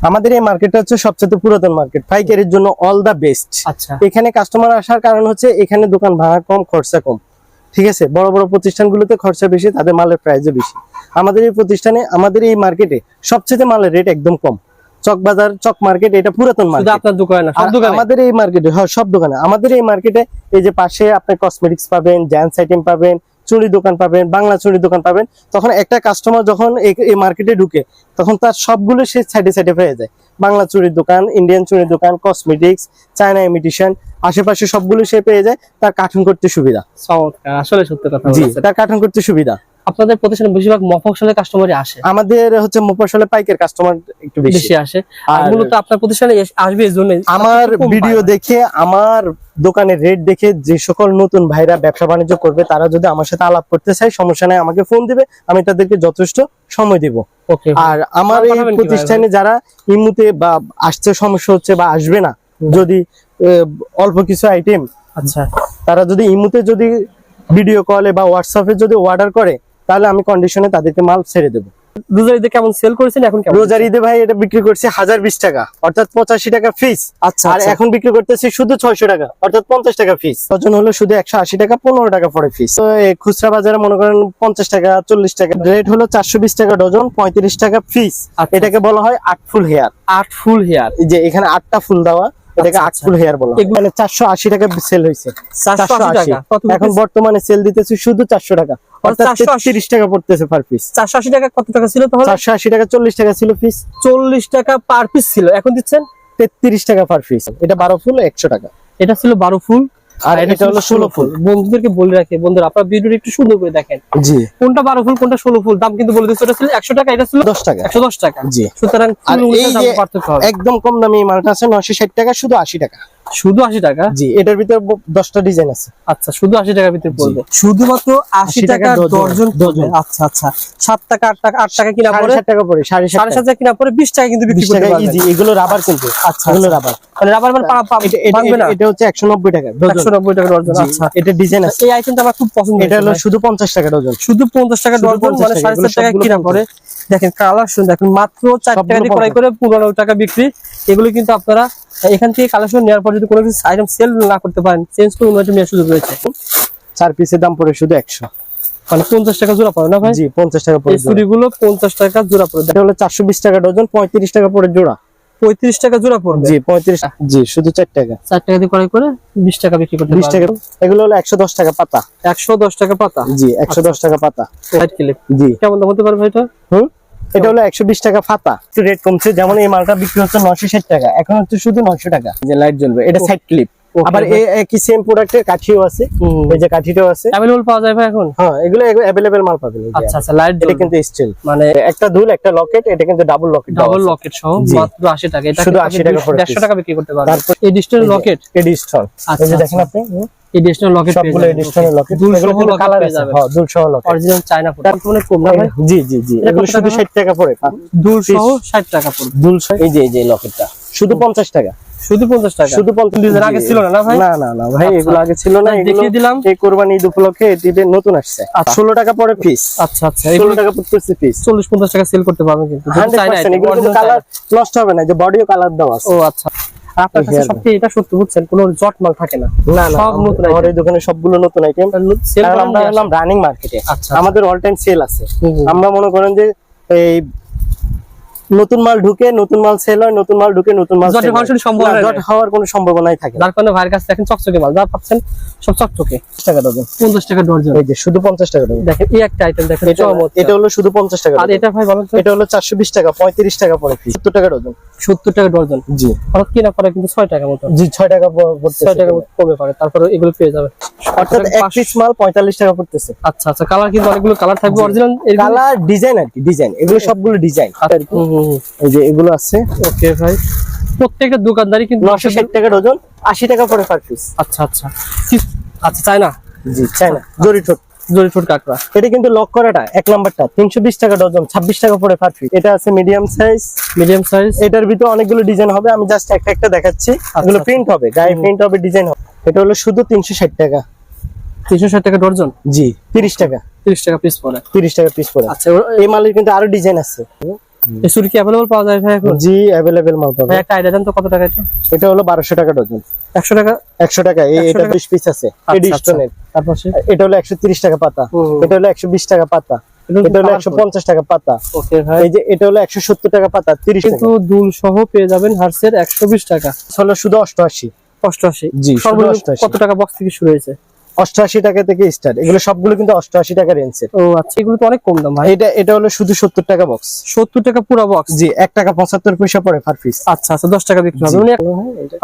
আমাদের এই মার্কেটটা হচ্ছে সবচেয়ে পুরাতন মার্কেট পাইকারির জন্য অল দা বেস্ট আচ্ছা। এখানে কাস্টমার আসার কারণ হচ্ছে এখানে দোকান ভাড়া কম খরচা কম। ঠিক আছে? বড় বড় প্রতিষ্ঠানগুলোতে খরচা বেশি তাদের মালের প্রাইসও বেশি। আমাদের এই প্রতিষ্ঠানে আমাদের এই মার্কেটে সবচেয়ে মালের রেট একদম কম। চক বাজার চক মার্কেট এটা পুরাতন মার্কেট আপনার দোকানে আমাদের এই মার্কেটে হ্যাঁ সব দোকানে। আমাদের এই মার্কেটে এই যে পাশে আপনি কসমেটিক্স পাবেন জেন্টস আইটেম পাবেন চুড়ি দোকান পাবেন বাংলা চুরি দোকান পাবেন। তখন একটা কাস্টমার যখন এই- এই মার্কেটে ঢুকে তখন তার সবগুলো সে সাইডে সাইডে পেয়ে যায়। বাংলা চুরির দোকান ইন্ডিয়ান চুরির দোকান কসমেটিক্স চায়না ইমিটেশন আশেপাশে সবগুলো সে পেয়ে যায় তার কার্টুন করতে সুবিধা। আসলে সত্যি কথা তার কার্টুন করতে সুবিধা। আপনাদের প্রতিষ্ঠানে বেশিরভাগ মফসলের কাস্টমারই আসে। আমাদের হচ্ছে মোপাশলে পাইকের কাস্টমার একটু বেশি। আসে। আর মূলত আপনার প্রতিষ্ঠানে আসবে এই জন্য আমার ভিডিও দেখে আমার দোকানের রেট দেখে যে সকল নতুন ভাইরা ব্যবসা বাণিজ্য করবে তারা যদি আমার সাথে আলাপ করতে চায় সমস্যা নাই আমাকে ফোন দিবে আমি তাদেরকে যথেষ্ট সময় দিব। ওকে আর আমার এই প্রতিষ্ঠানে যারা ইমুতে বা আসতে সমস্যা হচ্ছে বা আসবে না যদি অল্প কিছু আইটেম আচ্ছা। তারা যদি ইমুতে যদি ভিডিও কলে বা হোয়াটসঅ্যাপে যদি অর্ডার করে তাহলে আমি কন্ডিশনে তাদেরকে মাল ছেড়ে দেবো। রোজার ঈদে কেমন সেল করেছেন? এখন কেমন? রোজার ঈদে ভাই এটা বিক্রি করছে হাজার বিশ টাকা অর্থাৎ পঁচাশি টাকা ফিস আচ্ছা আর এখন বিক্রি করতেছি শুধু ছয়শো টাকা অর্থাৎ পঞ্চাশ টাকা ফিস ওজন হলো শুধু একশো আশি টাকা পনেরো টাকা পড়ে ফিস তো খুচরা বাজারে মনে করেন পঞ্চাশ টাকা চল্লিশ টাকা। রেট হলো চারশো বিশ টাকা ডজন পঁয়ত্রিশ টাকা ফিস আচ্ছা। এটাকে বলা হয় আট ফুল হেয়ার। আট ফুল হেয়ার। যে এখানে আটটা ফুল দেওয়া এটাকে আচ্ছা, হেয়ার বলা। এগুলো- এখানে চারশো আশি টাকা সেল হয়েছে। চারশো আশি টাকা। এখন বর্তমানে সেল দিতেছি শুধু চারশো টাকা। অর্থাৎ 480 টাকা পড়তেছে পার পিস চারশো আশি টাকা কত টাকা ছিল তাহলে? টাকা চল্লিশ টাকা ছিল পিস চল্লিশ টাকা পার পিস ছিল। এখন দিচ্ছেন? তেত্রিশ টাকা পার পিস এটা বারো ফুল একশো টাকা। এটা ছিল বারো ফুল। আর এটা হলো ষোলো ফুল। বন্ধুদেরকে বলে রাখে বন্ধুরা আপনার ভিডিওটা একটু সুন্দর করে দেখেন। জি। কোনটা বারো ফুল কোনটা ষোলো ফুল? দাম কিন্তু বলে দিচ্ছে ওটা ছিল একশো টাকা এটা ছিল দশ টাকা। একশো দশ টাকা। জি। সুতরাং একদম কম দামি এই মালটা আছে নশো ষাট টাকা শুধু আশি টাকা। শুধু আশি টাকা? জি এটার ভিতরে দশটা ডিজাইন আছে। আচ্ছা শুধু আশি টাকার ভিতরে পড়বে? শুধুমাত্র আশি 80 টাকা দর্জন আচ্ছা আচ্ছা। সাত টাকা আট টাকা আট টাকা কিনা পরে টাকা পড়ে সাড়ে সাড়ে টাকা সাত টাকা। কিনা পরে বিশ টাকা কিন্তু বিক্রি করতে পারবেন ইজি এগুলো রাবার কিন্তু। আচ্ছা, এগুলো আচ্ছা। রাবার মানে রাবার মানে পা- পা- এটা এটা- না? এটা হচ্ছে একশো নব্বই টাকা একশো নব্বই টাকা ডজন আচ্ছা। এটা ডিজাইন আছে। এই আইটেমটা আমার খুব পছন্দ এটা হলো শুধু পঞ্চাশ টাকা ডজন। শুধু পঞ্চাশ টাকা ডজন 50 মানে সাড়ে সাত টাকা কিনা 50 পরে দেখেন কালার শুন দেখেন মাত্র চার টাকা দিয়ে ক্রয় করে পনেরো টাকা বিক্রি। এগুলো কিন্তু আপনারা এখান থেকে কালেকশন নেওয়ার পর যদি কোনো কিছু আইটেম সেল না করতে পারেন চেঞ্জ করে অন্য item নেওয়ার সুযোগ রয়েছে। চার পিসের দাম পড়ে শুধু একশো। মানে পঞ্চাশ টাকা জোড়া পড়ে না ভাই? জি পঞ্চাশ টাকা পড়ে চুড়িগুলো পঞ্চাশ টাকা জোড়া পড়ে। এটা হলো চারশো বিশ টাকা ডজন পঁয়ত্রিশ টাকা পড়ে জোড়া। পঁয়ত্রিশ টাকা জোড়া পড়বে? জি পঁয়ত্রিশ জি শুধু চার টাকা। চার টাকা দিয়ে ক্রয় করে বিশ টাকা বিক্রি করতে বিশ টাকা এগুলো হলো একশো দশ টাকা পাতা। একশো দশ টাকা পাতা? জি একশো দশ টাকা পাতা। জি। কেমন দাম হতে পারবে এটা? হুম? এটা হলো একশো বিশ টাকা ফাতা। একটু রেট কমছে যেমন এই মালটা বিক্রি হচ্ছে নশো টাকা। এখন হচ্ছে শুধু নশো টাকা। যে লাইট জ্বলবে এটা সাইড ক্লিপ আবার একই সেম প্রোডাক্টের কাঠিও আছে? এই যে কাঠিটাও আছে। পাওয়া যায় এখন? হ্যাঁ এগুলো মাল পাবেন আচ্ছা আচ্ছা লাইট এটা কিন্তু স্টিল মানে একটা দুল একটা লকেট এটা কিন্তু ডাবল লকেট ডাবল লকেট সহ মাত্র টাকা। এটা শুধু 80 টাকা করে দেড়শো piece। টাকা বিক্রি করতে পারবেন। তারপর- এই ডিজিটাল লকেট আচ্ছা, এই যে আচ্ছা। দেখেন আপনি ডিজিটাল লকেট সবগুলো এডি স্টলের লকেট দুল সহ কালার আছে। হ্যাঁ দুল সহ লকেট অরিজিনাল চায়না কম না ভাই? জি জি জি। এগুলো কত শুধু টাকা? 60 টাকা পড়ে। দুল সহ piece। ষাট টাকা পড়বে। দুল সহ এই যে এই যে লকেটটা শুধু 50 টাকা। শুধু পঞ্চাশ টাকা? শুধু 50 দুই দিন আগে ছিল না, না ভাই? না না না ভাই আচ্ছা। এগুলো আগে ছিল না। দেখিয়ে দিলাম। এই কোরবানি ঈদ উপলক্ষে এটিতে নতুন আসছে। আচ্ছা। 16 টাকা পরে পিস আচ্ছা আচ্ছা। এগুলো 16 টাকা পিস চল্লিশ পঞ্চাশ টাকা সেল করতে পারবেন কিন্তু। 100% item, এগুলো কালার নষ্ট হবে না। যে বডিও কালার দেওয়া আছে। ও আচ্ছা। আর আপনার কাছে সবচেয়ে এটা সত্যি বুঝছেন কোনো জট মাল থাকে না। না না সব নতুন আমার এই দোকানে সবগুলো নতুন আইটেম আমরা রানিং মার্কেটে আচ্ছা। আমাদের অল টাইম সেল আছে। আমরা মনে করেন যে এই নতুন মাল ঢুকে নতুন মাল সেল হয় নতুন মাল ঢুকে নতুন মাল জটের sell সম্ভাবনা জট হওয়ার কোনো সম্ভাবনাই থাকে যার কারণে ভাইয়ের কাছে দেখেন চকচকে মাল। যা পাচ্ছেন সব চকচকে। টাকা ডজন। পঞ্চাশ টাকা ডর্জন এই যে শুধু পঞ্চাশ টাকা ডজন। দেখেন এই একটা আইটেম দেখেন এটা হলো শুধু পঞ্চাশ টাকা আর এটা ভাই বলেন এটা হলো চারশো বিশ টাকা পঁয়ত্রিশ টাকা পরে ফিস সত্তর টাকা ডজন। সত্তর টাকা ডর্জন জি। হঠাৎ কিনা পরে কিন্তু ছয় টাকা মতো। জি ছয় টাকা ছয় টাকা কমে পড়ে তারপরে এগুলো পেয়ে যাবেন অর্থাৎ এক পিস মাল পঁয়তাল্লিশ টাকা পড়তেছে। আচ্ছা আচ্ছা কালার কিন্তু অনেকগুলো কালার থাকবে অরিজিনাল কালার ডিজাইন আর কি ডিজাইন এগুলো সবগুলো ডিজাইন এই যে এগুলো আছে। ওকে ভাই। প্রত্যেকটা দোকানদারি কিন্তু নশো ষাট টাকা ডজন আশি টাকা পরে পার পিস আচ্ছা আচ্ছা। আচ্ছা চাই না জি চাই না জরি ঠোঁট। জরি ঠোঁট কাকড়া। এটা কিন্তু লক করাটা এক নাম্বারটা তিনশো বিশ টাকা ডজন ছাব্বিশ টাকা পরে পার পিস এটা আছে মিডিয়াম সাইজ মিডিয়াম সাইজ এটার ভিতরে অনেকগুলো ডিজাইন হবে আমি জাস্ট একটা একটা দেখাচ্ছি। এগুলো আচ্ছা। প্রিন্ট হবে গায়ে প্রিন্ট হবে ডিজাইন হবে। এটা হলো শুধু তিনশো ষাট টাকা। তিনশো ষাট টাকা ডর্জন জি তিরিশ টাকা। তিরিশ টাকা পিস পড়ে। তিরিশ টাকা পিস পরে আচ্ছা এই মালের কিন্তু আরও ডিজাইন আছে। এই কি অ্যাভেলেবল পাওয়া যায় ভাই এখন? জি অ্যাভেলেবেল মাল পাবেন ভাই একটা আইডিয়া দেন তো কত টাকা এটা? এটা হলো বারোশো টাকা ডজন। একশো টাকা? একশো টাকা এই এটা টাকা? বিশ পিস আছে আচ্ছা, এডি আচ্ছা। স্টোনের তারপর এটা হলো একশো তিরিশ টাকা পাতা। এটা হলো একশো বিশ টাকা পাতা। এটা হলো একশো পঞ্চাশ টাকা পাতা। ওকে ভাই। এই যে এটা হলো একশো সত্তর টাকা পাতা তিরিশ কিন্তু দুল সহ পেয়ে যাবেন হার্সের একশো বিশ টাকা। হলো শুধু অষ্টআশি। অষ্টআশি। জি, সর্বনিম্ন কত টাকা বক্স থেকে শুরু হয়েছে? অষ্টআশি টাকা থেকে স্টার্ট এগুলো সবগুলো কিন্তু অষ্টআশি টাকা রেঞ্জের ও আচ্ছা এগুলো তো অনেক কম দাম ভাই। এটা এটা হলো শুধু সত্তর টাকা বক্স সত্তর টাকা পুরো বক্স জি এক টাকা পঁচাত্তর পয়সা পড়ে পার পিস আচ্ছা আচ্ছা দশ টাকা বিক্রি হবে। মানে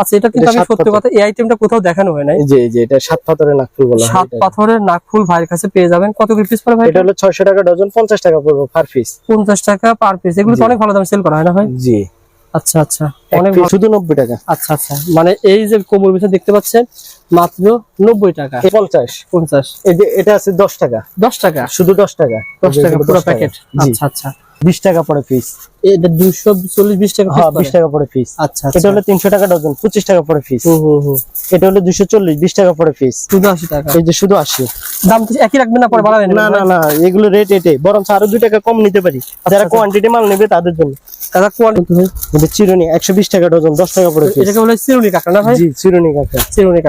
আচ্ছা এটা কিন্তু আমি সত্যি কথা এই আইটেমটা কোথাও দেখানো হয় নাই। জি জি এটা সাত পাথরের নাকফুল বলা সাত পাথরের নাকফুল ভাইয়ের কাছে পেয়ে যাবেন। কত পিস পড়ে ভাই এটা হলো ছয়শো টাকা ডজন পঞ্চাশ টাকা পড়বে পার পিস পঞ্চাশ টাকা পার পিস এগুলো তো অনেক ভালো দাম সেল করা হয় না ভাই? জি। আচ্ছা আচ্ছা। অনেক শুধু নব্বই টাকা। আচ্ছা আচ্ছা। মানে এই যে কোমর বিছানা দেখতে পাচ্ছেন মাত্র নব্বই টাকা। পঞ্চাশ। পঞ্চাশ। এই যে এটা আছে দশ টাকা। দশ টাকা? শুধু দশ টাকা। দশ টাকা পুরো প্যাকেট আচ্ছা আচ্ছা। বিশ টাকা পরে পিস এটা টাকা হ্যাঁ? টাকা পড়ে পিস আচ্ছা এটা আচ্ছা হলো তিনশো টাকা ডজন পঁচিশ টাকা পড়ে পিস হুম হুম হুম। এটা হলো দুশো চল্লিশ বিশ টাকা পড়ে পিস শুধু আশি টাকা। এই যে শুধু আশি। দাম তো একই রাখবেন না পরে বাড়াবেন না না? না এগুলো রেট এটাই। বরং আরও দুই টাকা কম নিতে পারি। যারা আচ্ছা। কোয়ান্টিটি মাল নেবে তাদের জন্য। দাদা কোয়ালিটি এটা চিরুনি একশো বিশ টাকা ডজন দশ টাকা পড়ে পিস এটাকে বলে চিরুনি কাঁকড়া না ভাই? জি চিরুনি কাকা চিরুনি।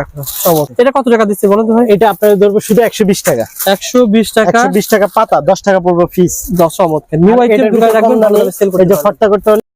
এটা কত টাকা দিচ্ছে বলুন তো ভাই? এটা আপনাদের ধরবো শুধু একশো বিশ টাকা। একশো বিশ টাকা। একশো বিশ টাকা পাতা দশ টাকা পড়বে পিস দশ চমৎকার। নিউ আইটেম দোকানে রাখবেন ভালো সেল যে ফটটা করতে হলে